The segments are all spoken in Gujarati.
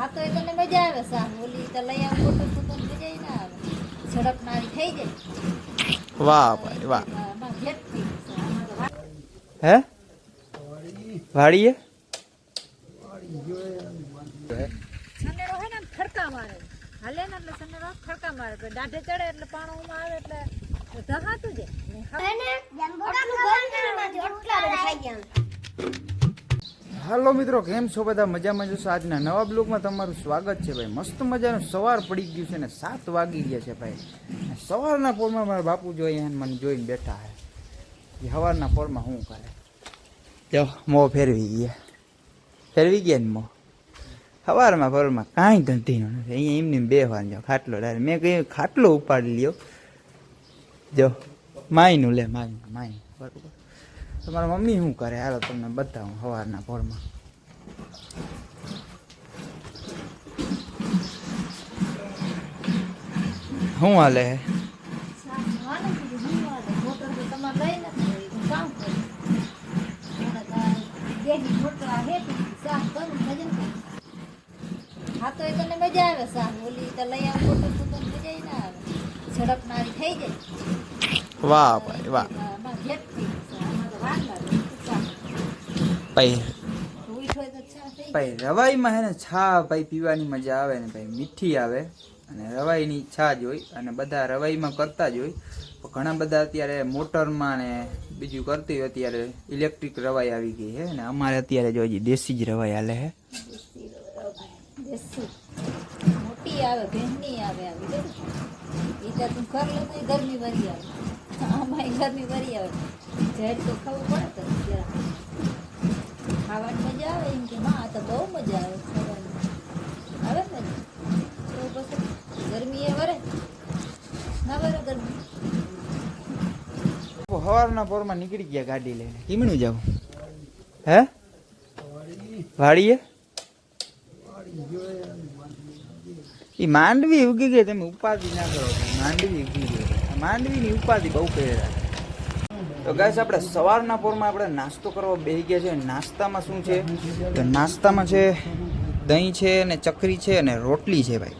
હા તો એ તને મજા આવે સા ઓલી તો લઈ આવ ફોટો તો તને મજા ના આવે. ઝડપ નારી થઈ જાય. વાહ ભાઈ વાહ. હે વાડીએ સનેરો હે? ને આમ મારે. હાલે ને એટલે સનેરો ફરકા મારે. એટલે દાઢે ચડે એટલે પાણોમાં આવે એટલે ધહાતું જાય. ને? હા- હાલો મિત્રો, કેમ છો બધા? મજામાં જશો આજના નવા બ્લોગમાં તમારું સ્વાગત છે ભાઈ. મસ્ત મજાનું સવાર પડી ગયું છે ને સાત વાગી ગયા છે ભાઈ. સવારના પોરમાં મારા બાપુ જોઈએ મને જોઈને બેઠા હે સવારના પોરમાં શું કરે? જો, મો ફેરવી ગયા. ફેરવી ગયા ને મો? સવારમાં પોરમાં કાંઈ ધંધીનો નથી. અહીંયા એમને બે વાર જો ખાટલો ડાયરેક્ટ મેં કહ્યું, ખાટલો ઉપાડી લ્યો. જો, માયનું લે માયનું માય. બરોબર. તમારા મમ્મી શું કરે? હાલો તમને બતાવું સવારના પોરમાં શું હાલે? હે તો એ તને મજા આવે સાફ ઓલી તો લઈ આવ તો તને મજા ના આવે ઝડપ નારી થઈ જાય વાહ ભાઈ વાહ. ભાઈ. ભાઈ રવાઈમાં હે ને છા ભાઈ પીવાની મજા આવે ને ભાઈ મીઠી આવે અને રવાઈની છા જ હોય અને બધા રવાઈમાં કરતા જ હોય. પણ ઘણા બધા અત્યારે મોટરમાં ને બીજું કરતી હોય અત્યારે ઇલેક્ટ્રિક રવાઈ આવી ગઈ છે ને અમારે અત્યારે જો હજી દેશી જ રવાઈ હાલે છે. મોટી આવે આવે ગરમી વરી આવે. આમાં ગરમી ભરી આવે ઝેર તો ખાવું પડે તો. ખાવાની મજા આવે એમ કે હા તો બહુ મજા આવે ખાવાની. આવે મજા તો પછી ગરમી એ વરે. ના વરે ગરમી. સવારના પોરમાં નીકળી ગયા ગાડી લઈને. કેમનું જાવ. હે? વાડીએ? એ માંડવી ઉગી ગઈ, તમે ઉપાધિ ના કરો. માંડવી ઉગી ગઈ. માંડવીની ઉપાધિ બહુ કર્યા તો ગાઈસ, આપણે સવારના પોરમાં આપણે નાસ્તો કરવા બેસી ગયા છે નાસ્તામાં શું છે? તો નાસ્તામાં છે દહીં છે અને ચકરી છે અને રોટલી છે ભાઈ.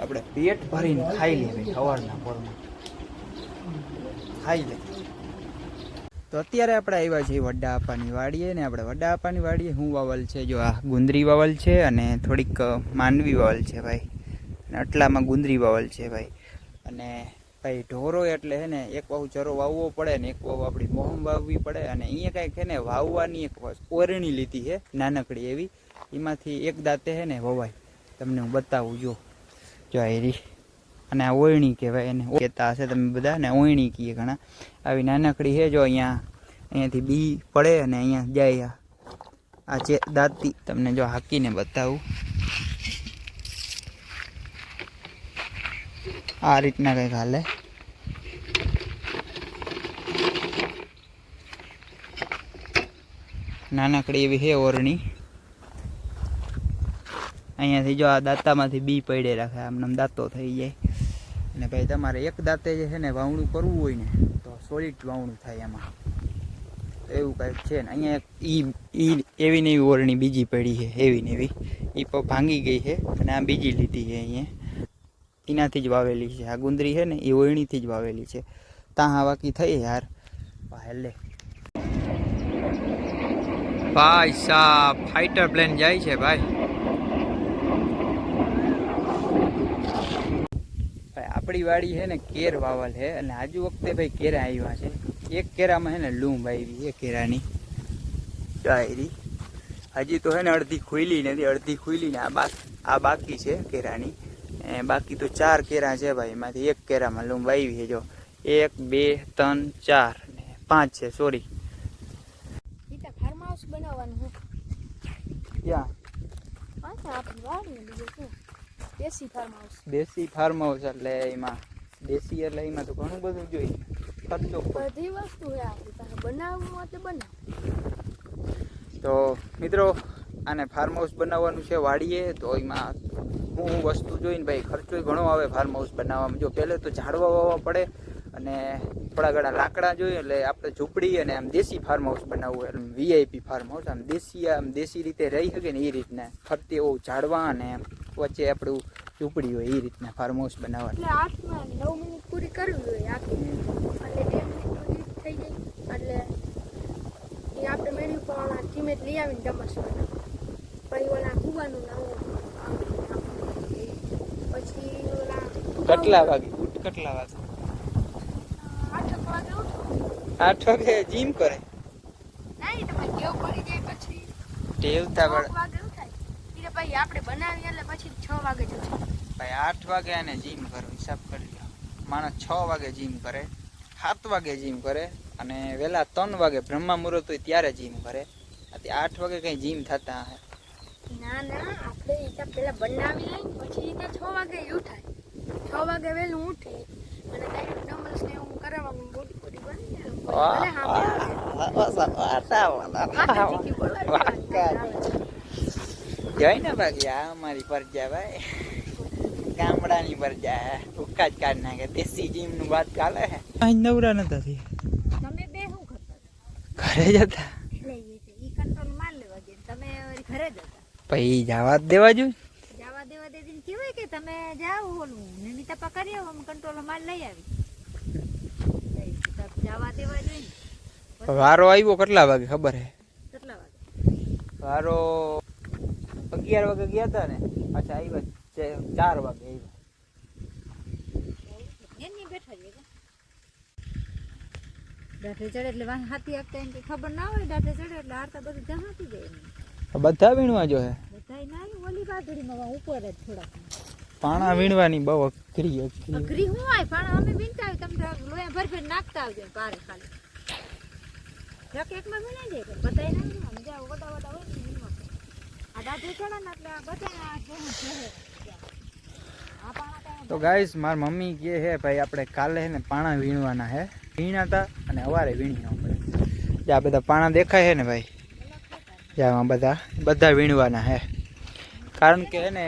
આપણે પેટ ભરીને ખાઈ લઈએ ભાઈ સવારના પોરમાં. ખાઈ લે તો અત્યારે આપણે આવ્યા છીએ વડા આપાની વાડીએ ને આપણે વડા આપવાની વાડીએ. હું વાવલ છે, જો આ ગુંદરી વાવલ છે અને થોડીક માંડવી વાવલ છે ભાઈ. અને આટલામાં ગુંદરી વાવલ છે ભાઈ. અને ભાઈ ઢોરો એટલે હે ને, એક વાવ ચરો વાવવો પડે ને એક વાવ આપણી મોહમ વાવવી પડે અને અહીંયા કાંઈક છે ને વાવવાની એક ઓરણી લીધી છે નાનકડી એવી. એમાંથી એક દાંતે છે ને વવાય. તમને હું બતાવું, જો. જો આયરી અને આ ઓયણી કહેવાય એને. કહેતા હશે તમે બધા ને ઓયણી કહીએ ઘણા. આવી નાનકડી છે જો અહીંયા, અહીંયાથી બી પડે અને અહીંયા જાય આ. છે દાંતી તમને જો હાકીને બતાવું. આ રીતના કંઈક હાલે. નાનકડી એવી છે ઓરણી. અહીંયાથી જો આ દાંતામાંથી બી પડે રાખે આમને આમ દાંતો થઈ જાય. અને ભાઈ તમારે એક દાંતે જે છે ને વાવણું કરવું હોય ને, તો સોલિડ વાવણું થાય એમાં એવું કાંઈક છે ને, અહીંયા એક ઈ એવી ને એવી ઓરણી બીજી પડી છે, એવી ને એવી. એ ભાંગી ગઈ છે અને આ બીજી લીધી છે અહીંયા. એનાથી જ વાવેલી છે. આ ગુંદરી છે ને, એ ઓરણીથી જ વાવેલી છે. ત્યાં બાકી થઈ યાર. હેલે. ભાઈ સાહેબ ફાઈટર પ્લેન જાય છે ભાઈ. ભાઈ આપણી વાડી છે ને કેર વાવલ છે અને આજુ વખતે ભાઈ કેરા આવ્યા છે. એક કેરામાં છે ને લૂંબ આવી છે કેરાની. ડાયરી. હજી તો છે ને અડધી ખુલી નથી અડધી ખુલી ને આ બાકી આ બાકી છે કેરાની. એ બાકી તો ચાર કેરા છે ભાઈ એમાંથી એક કેરામાં લૂંબ આવી છે જો. એક બે ત્રણ ચાર ને પાંચ છે સોરી. બનાવવાનું હું. યા પાછા આપણી વાડી ને બીજું શું? દેશી ફાર્મ હાઉસ દેશી ફાર્મ હાઉસ એટલે એમાં. દેશી એટલે એમાં તો ઘણું બધું જોઈએ. ખર્ચો. બધી વસ્તુ છે આપણી પાસે. બનાવવું તો બનાવ. તો મિત્રો આને ફાર્મ હાઉસ બનાવવાનું છે વાડીએ તો એમાં હું વસ્તુ જોઈને ભાઈ ખર્ચો ઘણો આવે ફાર્મ હાઉસ બનાવવામાં. જો પહેલે તો ઝાડવા વાવવા પડે અને થોડા ઘણા લાકડા જોઈએ એટલે આપણે ઝૂંપડી અને આમ દેશી ફાર્મ હાઉસ બનાવવું એટલે વીઆઈપી ફાર્મ હાઉસ આમ દેશી આમ દેશી રીતે રહી શકે ને એ રીતના. ફરતે એવું ઝાડવા અને વચ્ચે આપણું ઝૂંપડી હોય એ રીતના ફાર્મ હાઉસ બનાવવાનું. નવ મિનિટ પૂરી કરવી હોય આખી. મિનિટ થઈ જાય એટલે એ આપણે મેળવી પણ ધીમે લઈ આવીને ડમસ પછી ઓલા કુવાનું નવું પછી ઓલા કેટલા વાગે કેટલા વાગે. આઠ વાગે જીમ કરે. નહીં તો ટેવ પડી ઉઠાય. આપણે બનાવીએ એટલે પછી છ વાગે જશે ભાઈ આઠ વાગે એને જીમ કરો હિસાબ કરી લો માણસ છ વાગે જીમ કરે સાત વાગે જીમ કરે અને વહેલા ત્રણ વાગે બ્રહ્મા મુહૂર્ત હોય ત્યારે જીમ કરે. આથી આઠ વાગે કઈ જીમ થતા હે? ના ના આપણે હિસાબ પેલા બનાવી લઈને પછી છ વાગે એવું થાય છ વાગે વહેલું ઉઠી. અને ડાયરેક્ટ ડમ્બલ્સ ને એવું કરાવવાનું જાય ને બાકી આ અમારી પરજા ભાઈ ગામડાની પરજા ભૂખા જ કાઢ નાખે દેશી જીમનું વાત ચાલે અહીં નવરા નતા થી તમે બે શું કરતા ઘરે જતા એ કંટ્રોલ માર લેવા તમે ઘરે જ પછી જવા દેવા જોઈએ. જવા દેવા દે કેવાય કે તમે જાઓ ઓલું નમિતા પકડી આવો કંટ્રોલ માલ લઈ આવી લઈ, તો જવા દેવા જોઈએ ને. વારો આવ્યો કેટલા વાગે ખબર હે? કેટલા વાગે? વારો અગિયાર વાગે ગયા હતા ને. પાછા આવ્યા ચાર વાગે આવ્યા. દાઢે ચડે એટલે વાહ હાથી આપતા એમ કે ખબર ના હોય દાઢે ચડે એટલે આરતા બધું જહાતી જાય બધા વીણવા જો હે. બધા ના ઓલી બાજુમાં ઉપર જ થોડાક. પાણા વીણવાની બહુ અઘરી અઘરી. હું આય? પાણા અમે વીણતા હોય તમે લોયા ભર ભર નાખતા આવજો પારે ખાલી. એક એકમાં વીણે કે? બધાય ના જાઓ વડા વડા હોય ને વીણવા. આ દાઢે ચડે ને એટલે બતાય આ છે. તો ગાઈસ માર મમ્મી કહે હે ભાઈ આપણે કાલે હે ને પાણા વીણવાના હે. વીણાતા અને અવારે વીણી આપણે જ્યાં બધા પાણા દેખાય હે ને ભાઈ? જ્યાં બધા બધા વીણવાના હે. કારણ કે હે ને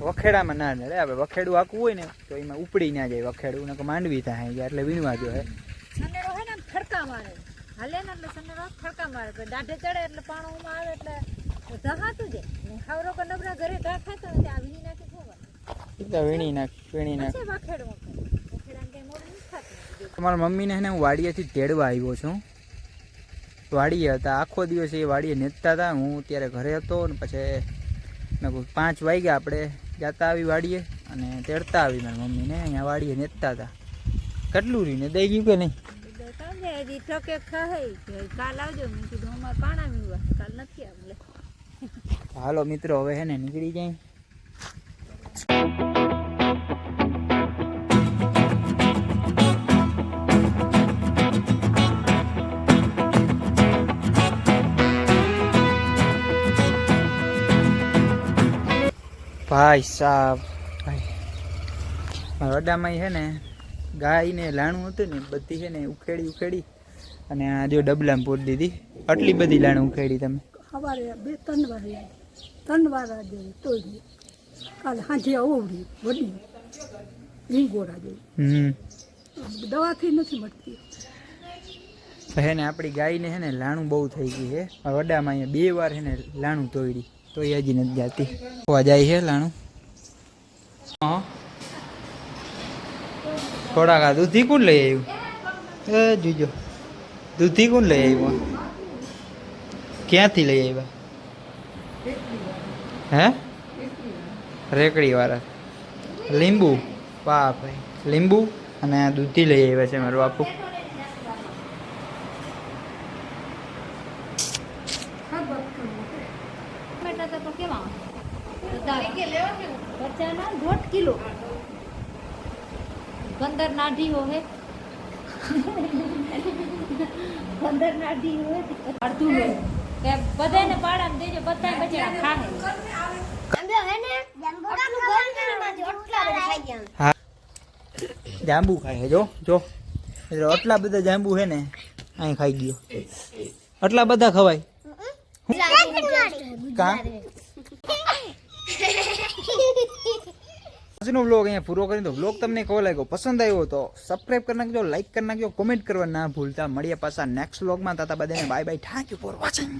વખેડામાં ના નડે આપણે વખેડું આખું હોય ને તો એમાં ઉપડી ના જાય વખેડું. ને માંડવી થાય એટલે વીણવા જો હે. હોય ને આમ મારે. હાલે ને એટલે સનેડો આમ મારે. દાઢે ચડે એટલે પાણોમાં આવે એટલે ધહાતું જાય. હાવરો કે નબળા ઘરે ઘા ખાતા હોય ત્યાં વીણી નાખી ખોવા તો વીણી નાખ નાખ. વખેડું તમારા મમ્મીને હે ને હું વાડીએથી તેડવા આવ્યો છું. વાડીએ હતા. આખો દિવસ એ વાડીએ નેતતા હતા. હું ત્યારે ઘરે હતો ને પછી મેં પાંચ વાગ્યા આપણે જતા આવી વાડીએ અને તેડતા આવી મારી મમ્મીને. અહીંયા વાડીએ નેતતા હતા. કેટલું રહ્યું ને દઈ ગયું કે નહીં? હાલો મિત્રો હવે હે ને નીકળી જાય. ભાઈ સાહેબ વડામાં છે ને ગાયને લાણું હતું ને બધી છે ને ઉખેડી ઉખેડી અને આ જો ડબલામાં પૂરી દીધી. આટલી બધી લાણું ઉખેડી તમે. સવારે બે ત્રણ વાર ત્રણ વાર તોડી કાલ સાંજે ઓવડી વડી રીંગોરા જેવી દવાથી નથી મળતી. હે ને આપણી ગાયને છે ને લાણું બહુ થઈ ગઈ છે આ વડામાં અહીંયા બે વાર છે ને લાણું તોડી તો એ હજી નથી જાતી. હોવા જાય છે લાણું. થોડાક આ દૂધી કોણ લઈ આવ્યું? એ જોજો. દૂધી કોણ લઈ આવ્યું ક્યાંથી લઈ આવ્યા? હે? રેકડી વાળા લીંબુ? વાહ ભાઈ. લીંબુ અને આ દૂધી લઈ આવ્યા છે મારું બાપુ ટમેટા તો કેવા બચ્ચાના દોઢ કિલો. પંદર નાઢી હોય પંદર નાઢી હોય અડધું લો. કે બધાને પાડામાં દેજો બધા બચડા ખાહે. હા જાંબુ ખાય જો જો. આટલા બધા જાંબુ હે ને અહીં ખાઈ ગયો. આટલા બધા ખવાય. કા? આજનો બ્લોગ અહીંયા પૂરો કરી દો બ્લોગ તમને કેવો લાગ્યો? પસંદ આવ્યો તો સબસ્ક્રાઈબ કરી નાખજો લાઈક કરી નાખજો કોમેન્ટ કરવા ના ભૂલતા. મળીએ પાછા નેક્સ્ટ બ્લોગમાં તાતા બધાને bye bye thank you for watching